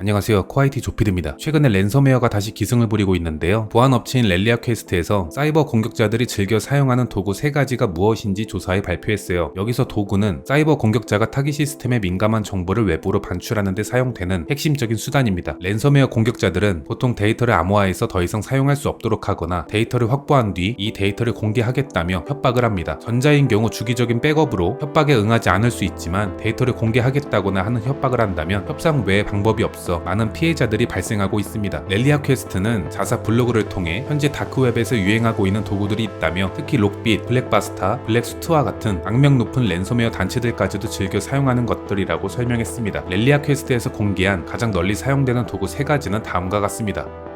안녕하세요. 코아이티 조피드입니다. 최근에 랜섬웨어가 다시 기승을 부리고 있는데요. 보안 업체인 렐리아 퀘스트에서 사이버 공격자들이 즐겨 사용하는 도구 3가지가 무엇인지 조사해 발표했어요. 여기서 도구는 사이버 공격자가 타깃 시스템에 민감한 정보를 외부로 반출하는 데 사용되는 핵심적인 수단입니다. 랜섬웨어 공격자들은 보통 데이터를 암호화해서 더 이상 사용할 수 없도록 하거나 데이터를 확보한 뒤 이 데이터를 공개하겠다며 협박을 합니다. 전자인 경우 주기적인 백업으로 협박에 응하지 않을 수 있지만 데이터를 공개하겠다거나 하는 협박을 한다면 협상 외에 방법이 없어 많은 피해자들이 발생하고 있습니다. 렐리아 퀘스트는 자사 블로그를 통해 현재 다크웹에서 유행하고 있는 도구들이 있다며 특히 록빗, 블랙바스타, 블랙수트와 같은 악명 높은 랜섬웨어 단체들까지도 즐겨 사용하는 것들이라고 설명했습니다. 렐리아 퀘스트에서 공개한 가장 널리 사용되는 도구 3가지는 다음과 같습니다.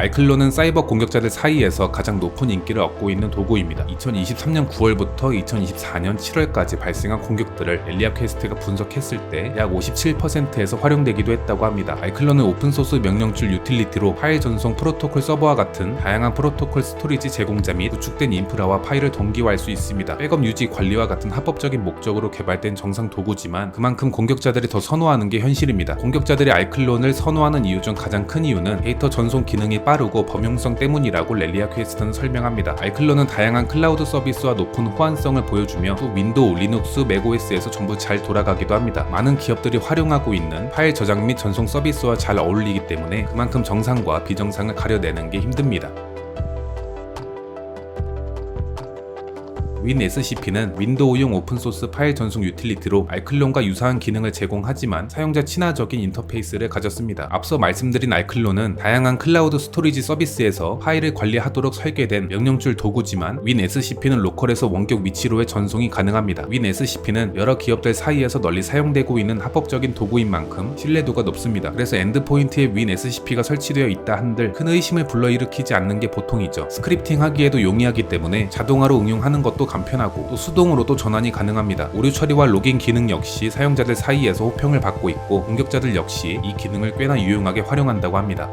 알클로는 사이버 공격자들 사이에서 가장 높은 인기를 얻고 있는 도구입니다. 2023년 9월부터 2024년 7월까지 발생한 공격들을 엘리아 퀘스트가 분석했을 때 약 57%에서 활용되기도 했다고 합니다. 알클로는 오픈소스 명령줄 유틸리티로 파일 전송 프로토콜 서버와 같은 다양한 프로토콜 스토리지 제공자 및 구축된 인프라와 파일을 동기화할 수 있습니다. 백업 유지 관리와 같은 합법적인 목적으로 개발된 정상 도구지만 그만큼 공격자들이 더 선호하는 게 현실입니다. 공격자들이 알클론을 선호하는 이유 중 가장 큰 이유는 데이터 전송 기능이 빠르고 범용성 때문이라고 렐리아 퀘스트는 설명합니다. 알클로는 다양한 클라우드 서비스와 높은 호환성을 보여주며 또 윈도우, 리눅스, 맥OS에서 전부 잘 돌아가기도 합니다. 많은 기업들이 활용하고 있는 파일 저장 및 전송 서비스와 잘 어울리기 때문에 그만큼 정상과 비정상을 가려내는 게 힘듭니다. WinSCP는 윈도우용 오픈소스 파일 전송 유틸리티로 알클론과 유사한 기능을 제공하지만 사용자 친화적인 인터페이스를 가졌습니다. 앞서 말씀드린 알클론은 다양한 클라우드 스토리지 서비스에서 파일을 관리하도록 설계된 명령줄 도구지만 WinSCP는 로컬에서 원격 위치로의 전송이 가능합니다. WinSCP는 여러 기업들 사이에서 널리 사용되고 있는 합법적인 도구인 만큼 신뢰도가 높습니다. 그래서 엔드포인트에 WinSCP가 설치되어 있다 한들 큰 의심을 불러일으키지 않는 게 보통이죠. 스크립팅 하기에도 용이하기 때문에 자동화로 응용하는 것도 간편하고 또 수동으로 도 전환이 가능합니다. 오류 처리와 로깅 기능 역시 사용자들 사이에서 호평을 받고 있고 공격자들 역시 이 기능을 꽤나 유용하게 활용한다고 합니다.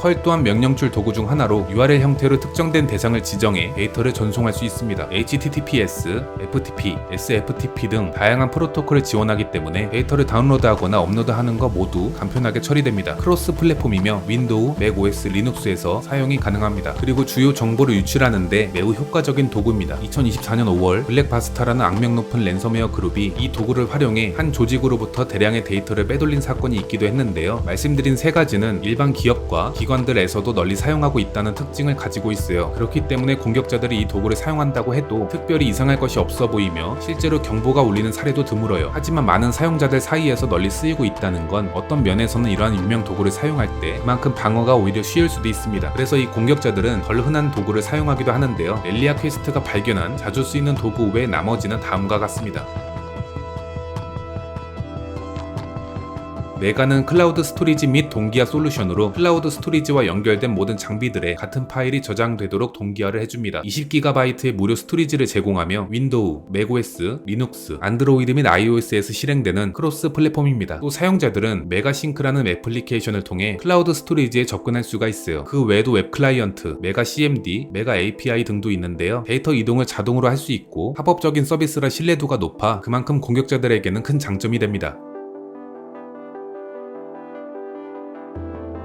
컬 또한 명령줄 도구 중 하나로 URL 형태로 특정된 대상을 지정해 데이터를 전송할 수 있습니다. HTTPS, FTP, SFTP 등 다양한 프로토콜을 지원하기 때문에 데이터를 다운로드하거나 업로드하는 것 모두 간편하게 처리됩니다. 크로스 플랫폼이며 윈도우, 맥OS, 리눅스에서 사용이 가능합니다. 그리고 주요 정보를 유출하는데 매우 효과적인 도구입니다. 2024년 5월 블랙바스타라는 악명 높은 랜섬웨어 그룹이 이 도구를 활용해 한 조직으로부터 대량의 데이터를 빼돌린 사건이 있기도 했는데요. 말씀드린 세 가지는 일반 기업과 기관 들에서도 널리 사용하고 있다는 특징을 가지고 있어요. 그렇기 때문에 공격자들이 이 도구를 사용한다고 해도 특별히 이상할 것이 없어 보이며 실제로 경보가 울리는 사례도 드물어요. 하지만 많은 사용자들 사이에서 널리 쓰이고 있다는 건 어떤 면에서는 이러한 유명 도구를 사용할 때 그만큼 방어가 오히려 쉬울 수도 있습니다. 그래서 이 공격자들은 덜 흔한 도구를 사용하기도 하는데요. 렐리아 퀘스트가 발견한 자주 쓰이는 도구 외 나머지는 다음과 같습니다. 메가는 클라우드 스토리지 및 동기화 솔루션으로 클라우드 스토리지와 연결된 모든 장비들에 같은 파일이 저장되도록 동기화를 해줍니다. 20GB의 무료 스토리지를 제공하며 윈도우, 맥OS, 리눅스, 안드로이드 및 iOS에서 실행되는 크로스 플랫폼입니다. 또 사용자들은 메가싱크라는 애플리케이션을 통해 클라우드 스토리지에 접근할 수가 있어요. 그 외에도 웹 클라이언트, 메가 CMD, 메가 API 등도 있는데요. 데이터 이동을 자동으로 할 수 있고 합법적인 서비스라 신뢰도가 높아 그만큼 공격자들에게는 큰 장점이 됩니다.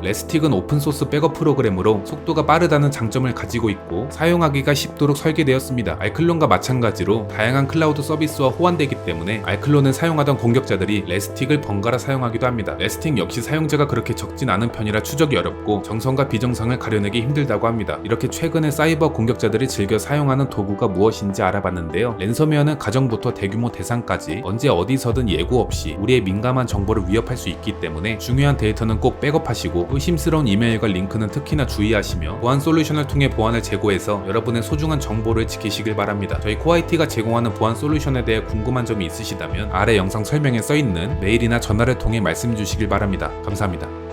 레스틱은 오픈소스 백업 프로그램으로 속도가 빠르다는 장점을 가지고 있고 사용하기가 쉽도록 설계되었습니다. 알클론과 마찬가지로 다양한 클라우드 서비스와 호환되기 때문에 알클론을 사용하던 공격자들이 레스틱을 번갈아 사용하기도 합니다. 레스틱 역시 사용자가 그렇게 적진 않은 편이라 추적이 어렵고 정성과 비정상을 가려내기 힘들다고 합니다. 이렇게 최근에 사이버 공격자들이 즐겨 사용하는 도구가 무엇인지 알아봤는데요. 랜섬웨어는 가정부터 대규모 대상까지 언제 어디서든 예고 없이 우리의 민감한 정보를 위협할 수 있기 때문에 중요한 데이터는 꼭 백업하시고 의심스러운 이메일과 링크는 특히나 주의하시며 보안 솔루션을 통해 보안을 제고해서 여러분의 소중한 정보를 지키시길 바랍니다. 저희 코아이티가 제공하는 보안 솔루션에 대해 궁금한 점이 있으시다면 아래 영상 설명에 써있는 메일이나 전화를 통해 말씀 주시길 바랍니다. 감사합니다.